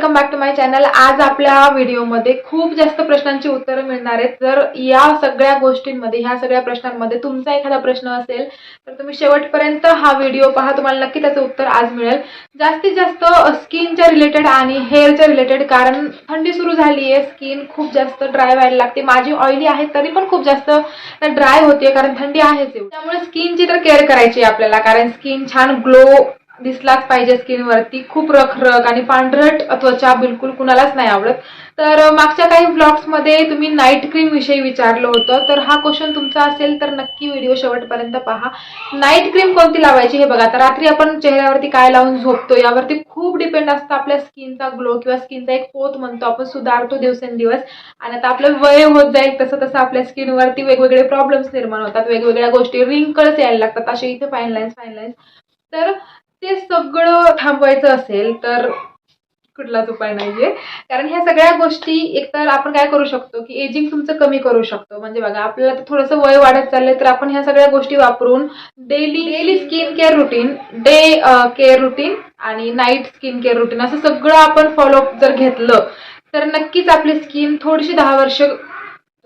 Welcome back to my channel आज आपल्या व्हिडिओमध्ये खूप जास्त प्रश्नांची उत्तरं मिळणार आहेत. जर या सगळ्या गोष्टींमध्ये ह्या सगळ्या प्रश्नांमध्ये तुमचा एखादा प्रश्न असेल तर तुम्ही शेवटपर्यंत हा व्हिडिओ पहा. तुम्हाला नक्की त्याचं उत्तर आज मिळेल. जास्तीत जास्त स्किनच्या रिलेटेड आणि हेअरच्या रिलेटेड कारण थंडी सुरू झाली आहे स्किन खूप जास्त ड्राय व्हायला लागते. माझी ऑइली आहे तरी पण खूप जास्त ड्राय होते कारण थंडी आहेच एवढी. त्यामुळे स्किनची तर केअर करायची आहे आपल्याला कारण स्किन छान ग्लो दिसलाच पाहिजे स्किनवरती खूप रखरख आणि पांढरट त्वचा बिलकुल कुणालाच नाही आवडत. तर मागच्या काही ब्लॉग्समध्ये तुम्ही नाईट क्रीम विषयी विचारलं होतं. तर हा क्वेश्चन तुमचा असेल तर नक्की व्हिडिओ शेवटपर्यंत पहा. नाईट क्रीम कोणती लावायची हे बघा. तर रात्री आपण चेहऱ्यावरती काय लावून झोपतो यावरती खूप डिपेंड असतं आपल्या स्किनचा ग्लो किंवा स्किनचा एक पोत म्हणतो. आपण सुधारतो दिवसेंदिवस आणि आता आपलं वय होत जाईल तसं तसं आपल्या स्किनवरती वेगवेगळे प्रॉब्लेम्स निर्माण होतात. वेगवेगळ्या गोष्टी रिंकल्स यायला लागतात. असे इथे फाईन लाईन्स फाईन लाईन्स तर ते सगळं थांबवायचं असेल तर कुठलाच उपाय नाहीये. कारण ह्या सगळ्या गोष्टी एकतर आपण काय करू शकतो की एजिंग तुमचं कमी करू शकतो. म्हणजे बघा आपल्याला थोडंसं वय वाढत चाललंय तर आपण ह्या सगळ्या गोष्टी वापरून daily daily skin care routine day care routine आणि नाईट स्किन केअर रुटीन असं सगळं आपण फॉलो जर घेतलं तर नक्कीच आपली स्किन थोडीशी दहा वर्ष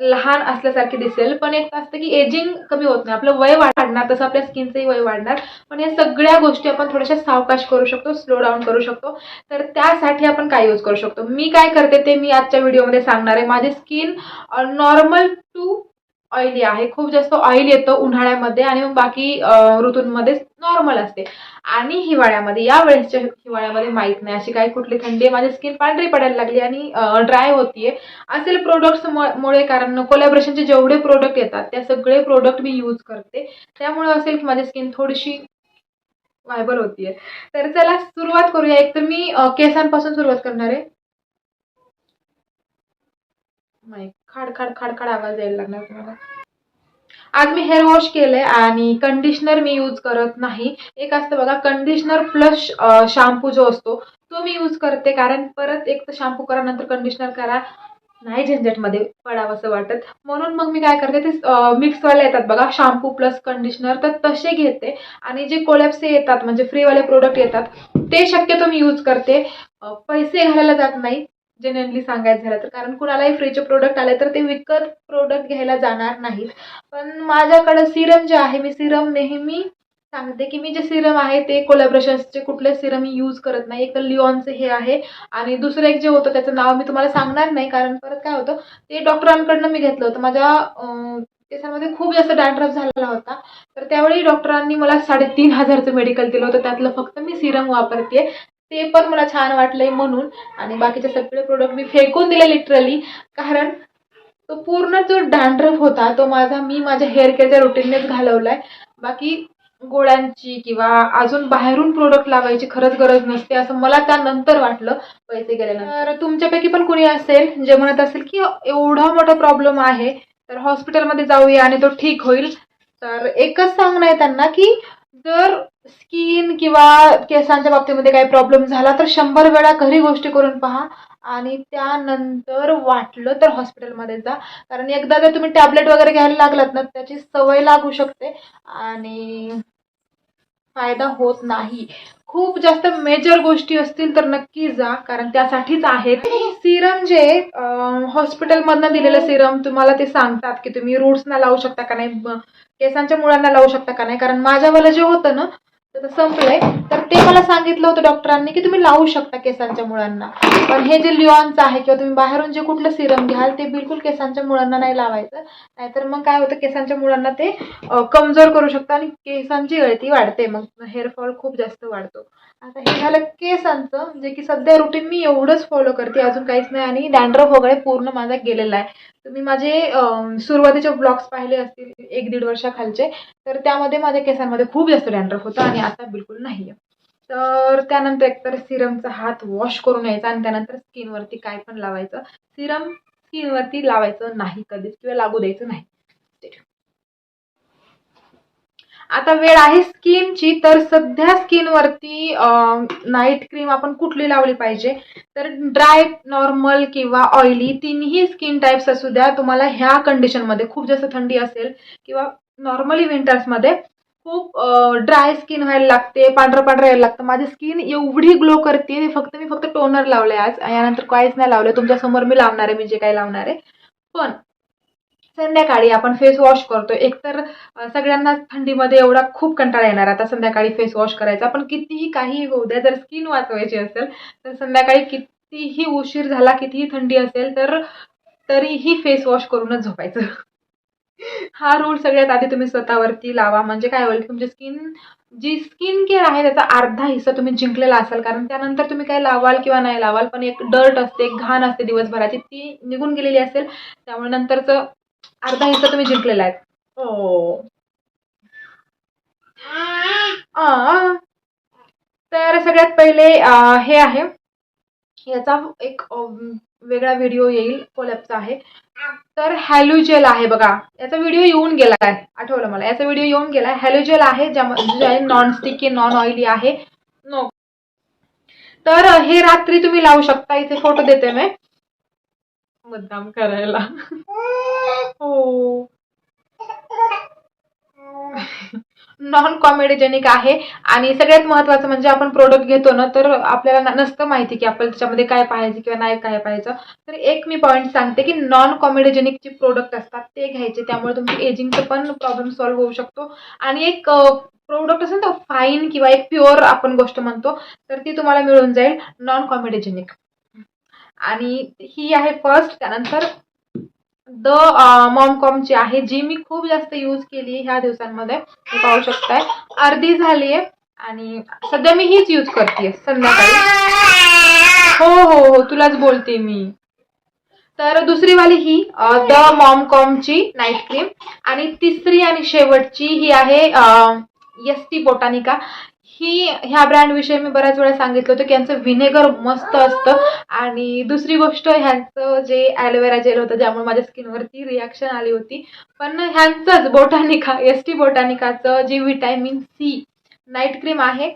लहान असल्यासारखी दिसेल पण एक असतं की एजिंग कमी होत नाही. आपलं वय वाढणार तसं आपल्या स्किनचंही वय वाढणार. पण या सगळ्या गोष्टी आपण थोड्याशा सावकाश करू शकतो स्लो डाऊन करू शकतो. तर त्यासाठी आपण काय यूज करू शकतो? मी काय करते ते मी आजच्या व्हिडिओमध्ये सांगणार आहे. माझी स्किन नॉर्मल टू ऑइली आहे. खूप जास्त ऑइल येतं उन्हाळ्यामध्ये आणि मग बाकी ऋतूंमध्ये नॉर्मल असते. आणि हिवाळ्यामध्ये या वेळेसच्या हिवाळ्यामध्ये माहीत नाही. अशी काही कुठली थंडी आहे? माझी स्किन पांढरी पडायला लागली आणि ड्राय होतीये. असेल प्रोडक्ट्स मुळे कारण कोलॅबरेशनचे जेवढे प्रोडक्ट येतात त्या सगळे प्रोडक्ट मी यूज करते. त्यामुळे असेल की माझी स्किन थोडीशी वायबल होतीये. तर चला सुरुवात करूया. एक तर मी केसांपासून सुरुवात करणार आहे. नाही खाड खाड खाड खाड आवाज यायला लागणार तुम्हाला आज मी हेअर वॉश केलंय आणि कंडिशनर मी यूज करत नाही. एक असतं बघा कंडिशनर प्लस शॅम्पू जो असतो तो मी यूज करते. कारण परत एक तर शॅम्पू करा नंतर कंडिशनर करा. नाही झंझटमध्ये पडावंसं वाटत. म्हणून मग मी काय करते ते मिक्सवाले येतात बघा शॅम्पू प्लस कंडिशनर तर तसे घेते. आणि जे कोलॅप्सचे येतात म्हणजे फ्रीवाले प्रोडक्ट येतात ते शक्यतो मी यूज करते. पैसे घालायला जात नाही. जेन्युअनली सांगायचं झालं तर. कारण कुणालाही फ्रीचे प्रोडक्ट आले तर ते विकत प्रोडक्ट घ्यायला जाणार नाहीत. पण माझ्याकडं सिरम जे आहे मी सिरम नेहमी सांगते की मी जे सिरम आहे ते कोलॅब्रेशन्सचे कुठले सिरम मी यूज करत नाही. एक तर हे आहे आणि दुसरं एक जे होतं त्याचं नाव मी तुम्हाला सांगणार नाही कारण परत काय होतं ते डॉक्टरांकडनं मी घेतलं होतं. माझ्या केसांमध्ये खूप जास्त डॅन्ड्रफ झालेला होता. तर त्यावेळी डॉक्टरांनी मला साडेतीन हजारचं मेडिकल दिलं होतं. त्यातलं फक्त मी सिरम वापरते ते पण मला छान वाटलंय म्हणून. आणि बाकीचे सगळे प्रोडक्ट मी फेकून दिले लिटरली कारण तो पूर्ण जो डॅन्ड्रफ होता तो माझा मी माझ्या हेअर केअरच्या रुटीननेच घालवलाय. बाकी गोळ्यांची किंवा अजून बाहेरून प्रोडक्ट लावायची खरंच गरज नसते असं मला त्यानंतर वाटलं पैसे गेल्यानंतर. तर तुमच्यापैकी पण कुणी असेल जे म्हणत असेल की एवढा मोठा प्रॉब्लेम आहे तर हॉस्पिटलमध्ये जाऊया आणि तो ठीक होईल. तर एकच सांगणं आहे त्यांना की जर स्किन किंवा केसांच्या बाबतीमध्ये काही प्रॉब्लेम झाला तर शंभर वेळा घरी गोष्टी करून पहा. आणि त्यानंतर वाटलं तर हॉस्पिटलमध्ये जा. कारण एकदा जर तुम्ही टॅबलेट वगैरे घ्यायला लागलात ना त्याची सवय लागू शकते. आणि फायदा होत नाही. खूप जास्त मेजर गोष्टी असतील तर नक्की जा कारण त्यासाठीच आहेत. सिरम जे हॉस्पिटलमधनं दिलेलं सिरम तुम्हाला ते सांगतात की तुम्ही रूट्सना लावू शकता का नाही केसांच्या मुळांना लावू शकता का नाही. कारण माझ्यावालं जे होतं ना तर संपलंय. तर ते मला सांगितलं होतं डॉक्टरांनी की तुम्ही लावू शकता केसांच्या मुळांना. पण हे जे लिओनचं आहे किंवा तुम्ही बाहेरून जे कुठलं सिरम घ्याल ते बिलकुल केसांच्या मुळांना नाही लावायचं. नाहीतर मग काय होतं केसांच्या मुळांना ते कमजोर करू शकतं आणि केसांची गळती वाढते. मग हेअरफॉल खूप जास्त वाढतो. आता हे झालं केसांचं जे की सध्या रुटीन मी एवढंच फॉलो करते. अजून काहीच नाही आणि डॅन्ड्रफ वगैरे पूर्ण माझा गेलेला आहे. तुम्ही माझे सुरुवातीचे ब्लॉग्स पाहिले असतील एक दीड वर्षाखालचे तर त्यामध्ये माझ्या केसांमध्ये खूप जास्त डॅन्ड्रफ होता आणि आता बिलकुल नाही तर त्यानंतर एकतर सिरमचा हात वॉश करून यायचा आणि त्यानंतर स्किनवरती काय पण लावायचं. सिरम स्किनवरती लावायचं नाही कधीच किंवा लागू द्यायचं नाही. आता वेळ आहे स्किनची तर सध्या स्किनवरती नाईट क्रीम आपण कुठली लावली पाहिजे? तर ड्राय नॉर्मल किंवा ऑइली तिन्ही स्किन टाईप्स असू द्या. तुम्हाला ह्या कंडिशनमध्ये खूप जास्त थंडी असेल किंवा नॉर्मली विंटर्समध्ये खूप ड्राय स्किन व्हायला लागते पांढरं पांढरं यायला लागतं. माझी स्किन एवढी ग्लो करते ते फक्त मी फक्त टोनर लावले आज. यानंतर काहीच नाही लावलं तुमच्यासमोर मी लावणार आहे मी जे काही लावणार आहे. पण संध्याकाळी आपण फेस वॉश करतो एकतर सगळ्यांनाच सगळ्यांना थंडीमध्ये एवढा खूप कंटाळा येणार. आता संध्याकाळी फेस वॉश करायचा. पण कितीही काही होऊ द्या जर स्किन वाचवायची असेल तर संध्याकाळी कितीही उशीर झाला कितीही थंडी असेल तर तरीही फेस वॉश करूनच झोपायचं. हा रूल सगळ्यात आधी तुम्ही स्वतःवरती लावा. म्हणजे काय होईल तुमची स्किन जी स्किन केअर आहे त्याचा अर्धा हिस्सा तुम्ही जिंकलेला असाल. कारण त्यानंतर तुम्ही काय लावाल किंवा नाही लावाल पण एक डर्ट असते एक घाण असते दिवसभराची ती निघून गेलेली असेल. त्यामुळे नंतरचं अर्धा हिस्सा तुम्ही जिंकलेला आहे. हो. तर सगळ्यात पहिले हे आहे. याचा एक वेगळा व्हिडिओ येईल कोलॅपचा आहे. तर हॅलोजेल आहे बघा. याचा व्हिडिओ येऊन गेला आहे आठवलं मला. याचा व्हिडिओ येऊन गेला. आहे हॅलोजेल आहे ज्यामध्ये नॉन स्टिकी नॉन ऑइली आहे. नो तर हे रात्री तुम्ही लावू शकता. इथे फोटो देते मी. मुद्दाम करायला. हो. नॉन कॉमेडीजेनिक आहे. आणि सगळ्यात महत्त्वाचं म्हणजे आपण प्रोडक्ट घेतो ना तर आपल्याला नसतं माहिती की आपल्याला त्याच्यामध्ये काय पाहायचं किंवा नाही काय पाहायचं. तर एक मी पॉईंट सांगते की नॉन कॉमेडीजेनिक जे प्रोडक्ट असतात ते घ्यायचे. त्यामुळे तुमची एजिंगचं पण प्रॉब्लेम सॉल्व्ह होऊ शकतो. आणि एक प्रोडक्ट असेल तर फाईन किंवा एक प्युअर आपण गोष्ट म्हणतो तर ती तुम्हाला मिळून जाईल नॉन कॉमेडीजेनिक आणि ही आहे फर्स्ट त्यानंतर द मॉमकॉमची आहे जी मी खूप जास्त यूज केली ह्या दिवसांमध्ये. हे पाहू शकताय. अर्धी झाली आहे आणि सध्या मी हीच यूज करते संध्याकाळी. हो हो हो तुलाच बोलते मी. तर दुसरी वाली ही द मॉमकॉमची नाईट क्रीम आणि तिसरी आणि शेवटची ही आहे एस टी बोटानिका. ही ह्या ब्रँड विषयी मी बऱ्याच वेळा सांगितलं होतं की यांचं व्हिनेगर मस्त असतं. आणि दुसरी गोष्ट ह्यांचं जे ॲलोवेरा जेल होतं ज्यामुळे माझ्या स्किनवरती रिॲक्शन आली होती. पण ह्यांचंच बोटानिका एस टी बोटानिकाचं जे व्हिटॅमिन सी नाईट क्रीम आहे.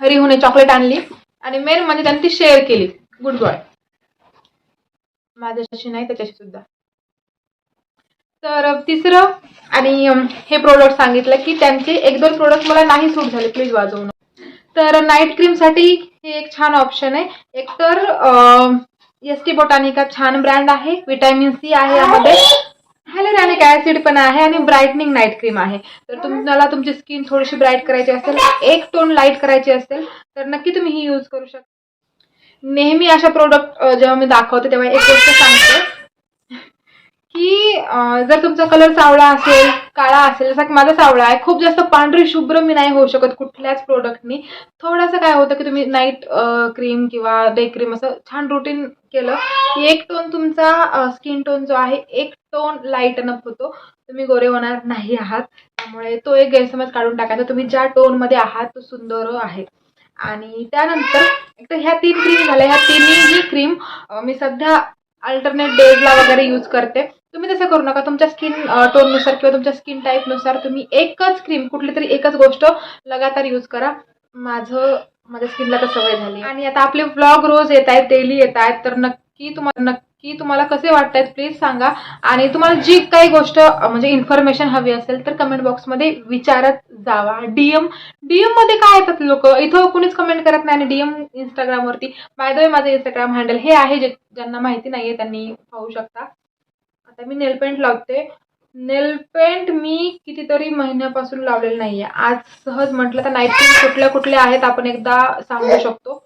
रिहूने चॉकलेट आणली. आणि मेन म्हणजे त्यांनी ती शेअर केली. गुड बॉय माझ्याशी नाही त्याच्याशी सुद्धा. तर तिसरं आणि हे प्रोडक्ट सांगितलं की त्यांचे एक दोन प्रोडक्ट मला नाही सूट झाले प्लीज वाजवून तर नाईट क्रीमसाठी हे एक छान ऑप्शन आहे. एकतर एस टी बोटानिका छान ब्रँड आहे विटॅमिन सी आहे यामध्ये. हॅलोरॅनिक ऍसिड पण आहे आणि ब्राईटनिंग नाईट क्रीम आहे. तर तुम्हाला तुमची स्किन थोडीशी ब्राईट करायची असेल एक टोन लाइट करायची असेल तर नक्की तुम्ही ही यूज करू शकता. नेहमी अशा प्रोडक्ट जेव्हा मी दाखवते तेव्हा एक गोष्ट सांगते. की जर तुमचा कलर सावळा असेल काळा असेल जसा की माझा सावळा आहे खूप जास्त पांढरी शुभ्र मी नाही होऊ शकत कुठल्याच प्रोडक्टनी थोडंसं काय होतं की तुम्ही नाईट क्रीम किंवा डे क्रीम असं छान रुटीन केलं की एक टोन तुमचा स्किन टोन जो आहे एक टोन लाईटन अप होतो. तुम्ही गोरे होणार नाही आहात. त्यामुळे तो एक गैरसमज काढून टाकायचा. तुम्ही ज्या टोनमध्ये आहात तो सुंदर आहे. आणि त्यानंतर एक तर ह्या तीन क्रीम झाल्या. ह्या तिन्ही क्रीम मी सध्या अल्टरनेट डेजला वगैरे यूज करते. तुम्ही तसं करू नका. तुमच्या स्किन टोननुसार किंवा तुमच्या स्किन टाईपनुसार तुम्ही एकच क्रीम कुठली तरी एकच गोष्ट लगातार यूज करा. माझं माझ्या स्किनला तर सवय झाली आणि आता आपले ब्लॉग रोज येत आहेत डेली येत आहेत तर नक्की तुम्हाला नक्की तुम्हाला कसे वाटत आहेत प्लीज सांगा. आणि तुम्हाला जी काही गोष्ट म्हणजे इन्फॉर्मेशन हवी असेल तर कमेंट बॉक्समध्ये विचारत जावा. डीएम डीएममध्ये काय येतात लोक? इथं कुणीच कमेंट करत नाही आणि डीएम इंस्टाग्रामवरती बाय द वे माझं इंस्टाग्राम हँडल हे आहे जे ज्यांना माहिती नाहीये त्यांनी पाहू शकता. आता मी नेल पेंट लावते. नेल पेंट मी कितीतरी महिन्यापासून लावलेलं नाहीये. आज सहज म्हटलं तर नाईट पेंट कुठल्या कुठल्या आहेत आपण एकदा सांगू शकतो.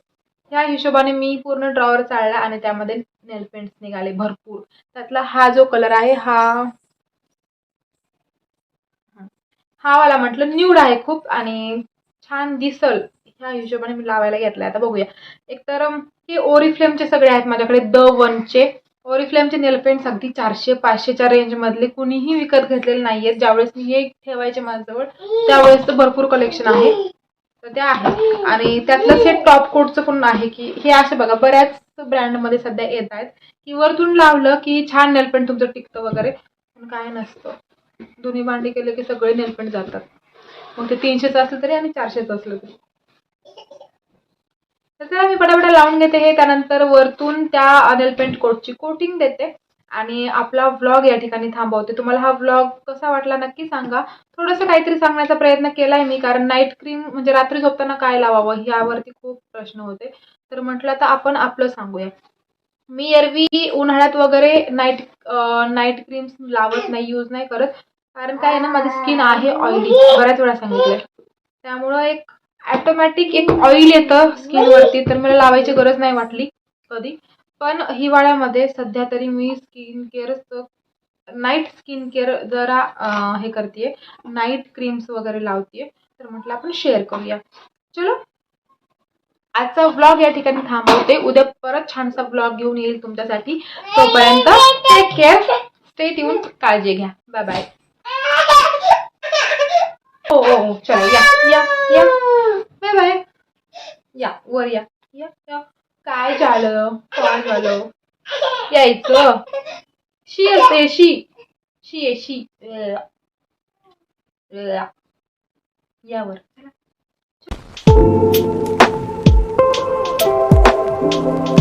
त्या हिशोबाने मी पूर्ण ड्रॉवर चाळला आणि त्यामध्ये नेलपेंट्स निघाले भरपूर. त्यातला हा जो कलर आहे हा हा वाला म्हटलं न्यूड आहे खूप आणि छान दिसल. ह्या हिशोबाने मी लावायला घेतलाय. आता बघूया. एकतर अम, हे ओरिफ्लेमचे सगळे आहेत माझ्याकडे. द वनचे. ओरिफ्लेमचे नेलपेंट्स अगदी चारशे पाचशेच्या रेंजमधले कुणीही विकत घेतलेले नाहीयेत. ज्यावेळेस मी हे ठेवायचे माझ्याजवळ त्यावेळेस तर भरपूर कलेक्शन आहे. तर त्या आहे आणि त्यातलंच हे टॉप कोटचं पण आहे की हे असे बघा बऱ्याच ब्रँडमध्ये सध्या येत आहेत. की वरतून लावलं की छान नेलपेंट तुमचं टिकतं वगैरे पण काय नसतं. दोन्ही भांडी केले की सगळे नेलपेंट जातात. मग ते तीनशेचं असलं तरी आणि चारशेचं असलं तरी. तर मी पटापटा लावून घेते. हे त्यानंतर वरतून त्या नेलपेंट कोटची कोटिंग देते. आणि आपला व्लॉग या ठिकाणी थांबवते. तुम्हाला हा व्लॉग कसा वाटला नक्की सांगा. थोडंसं काहीतरी सांगण्याचा प्रयत्न केलाय मी कारण नाईट क्रीम म्हणजे रात्री झोपताना काय लावावं यावरती खूप प्रश्न होते. तर म्हटलं तर आपण आपलं सांगूया. मी एरवी उन्हाळ्यात वगैरे नाईट नाईट क्रीम्स लावत नाही यूज नाही करत. कारण काय आहे ना माझी स्किन आहे ऑइली बऱ्याच वेळा सांगितलंय. त्यामुळं एक ॲटोमॅटिक एक ऑइल येतं स्किनवरती तर मला लावायची गरज नाही वाटली कधी. पण हिवाळ्यामध्ये सध्या तरी मी skin care night skin care जरा हे करते नाईट क्रीम्स वगैरे लावते तर म्हटलं आपण शेअर करूया. चलो. आजचा ब्लॉग या ठिकाणी थांबवते. उद्या परत छानसा ब्लॉग घेऊन येईल तुमच्यासाठी. तोपर्यंत टेक केअर स्टे ट्यून काळजी घ्या. Bye bye 오, 오, 저거, 야, 야, 야, 왜왜? 야, वर या, या, या. काय झालं? काय झालं? यायचं. शी असते शी. शी आहे शी. यावर. Thank you.